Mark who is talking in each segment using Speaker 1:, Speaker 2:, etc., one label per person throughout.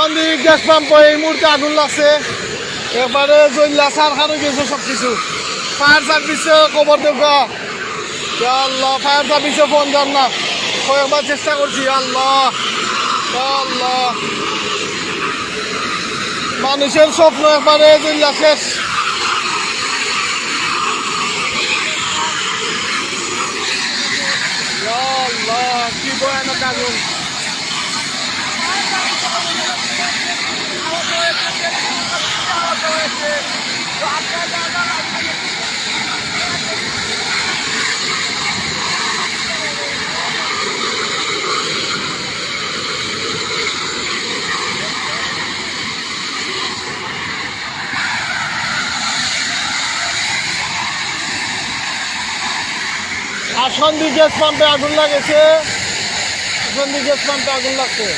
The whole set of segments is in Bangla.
Speaker 1: সন্দিক গ্যাস পাম্প এই মুহূর্তে আগুন লাগছে। এবারে জল্লা সার খানো গেছে সব কিছু ফায়ার সার্ভিসে খবর দেবো ইয়া আল্লাহ, ফায়ার সার্ভিসে ফোন যান না। কয়েকবার চেষ্টা করছি আল্লাহ আল্লাহ। মানুষের স্বপ্ন একবারে জল্লা শেষ। কি ভয়ানক আগুন। আসন্দি গ্যাস পাম্পে আগুন লাগেছে। আসন্দি গ্যাস পাম্পে আগুন লাগছে।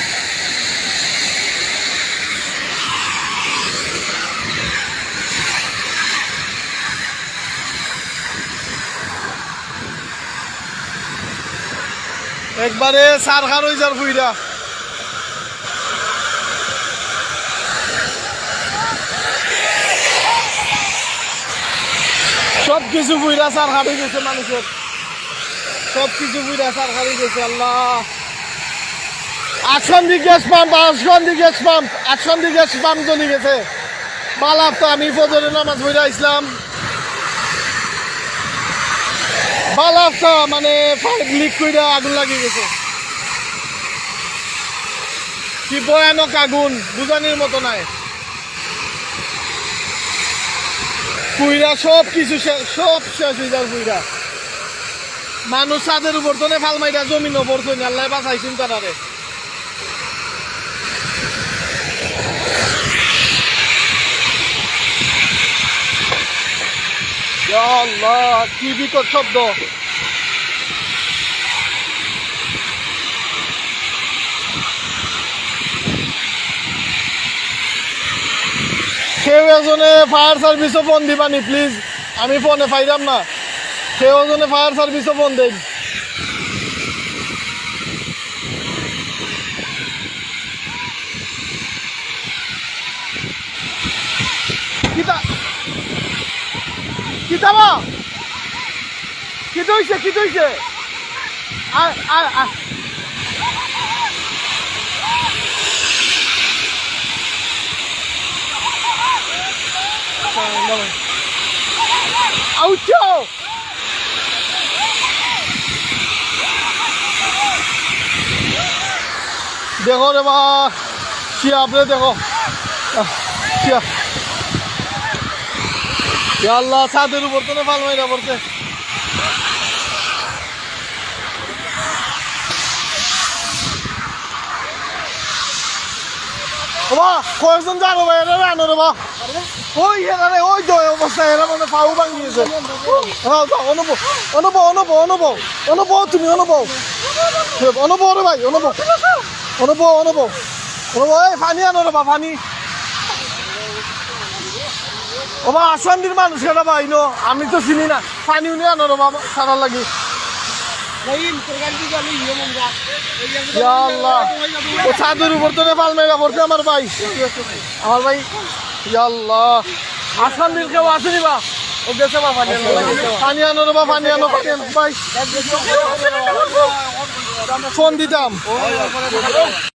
Speaker 1: একবারে সার খার হয়ে যার ফুইরা সব কিছু ফুইরা সার খার হয়ে গেছে মানুষের। সব কিছু বুঝা সার খালি গেছে, আল্লাহ। গ্যাস পাম্প আটসন্দি গ্যাস পাম্প আটসন্দি গ্যাস পাম্প জ্বলি গেছে। বালাপ তো আমি ফজরে নামাজ ইসলাম বালাপটা মানে পাইপ লিক করে আগুন লাগিয়ে গেছে। কি ভয়ানক আগুন, বুঝানির মতো নাই। পুইরা সব কিছু সব শেষ হয়ে যার পুইরা মানুষ ছাদের উপর তো ফাল মাইরা জমিন ওপর তো আল্লাহ বাঁচাইছেন তারারে আল্লাহ, কি বিকট শব্দ। কেউ এজনে ফায়ার সার্ভিসও ফোন দিবানি প্লিজ আমি ফোনে পাইলাম না। কেউ এজনে ফায়ার সার্ভিসও দেন কিতা? কিতা বা? কি দইছে কি দইছে আয় আয় আয় দেখো রে বা চিয়া আপনি দেখো। চিয়া আল্লাহ, ছাদের উপর তো ফাল মাইরা পড়ছে। বাবা কয়েকজন যাব ভাই, এরা আনো রে বা। ওই এরা রে ওই তো অবস্থা এরা মানে পাউ ভাঙিয়েছে। হ্যাঁ যাও, অনুভব অনুভব অনুভব অনুভব অনুভব, তুমি অনুভব। অনুভব রে ভাই, অনুভব। অনুভব অনুভব অনুভব এই পানি আনো রে বা পানি বাবা আসান্দির মানুষ কেটা ভাই নো আমি তো চিনি না। পানি উনি আনো রে বাবা সারার লাগি। ছাদের উপর তো পাল মেঘা পড়ছে আমার ভাই। আমার ভাই ইয়া আল্লাহ আসান্দির কেউ আসেনি বা? ও গেছে বা পানি আনো পানি আনো পানি আনো ভাই। ফোন দিতাম।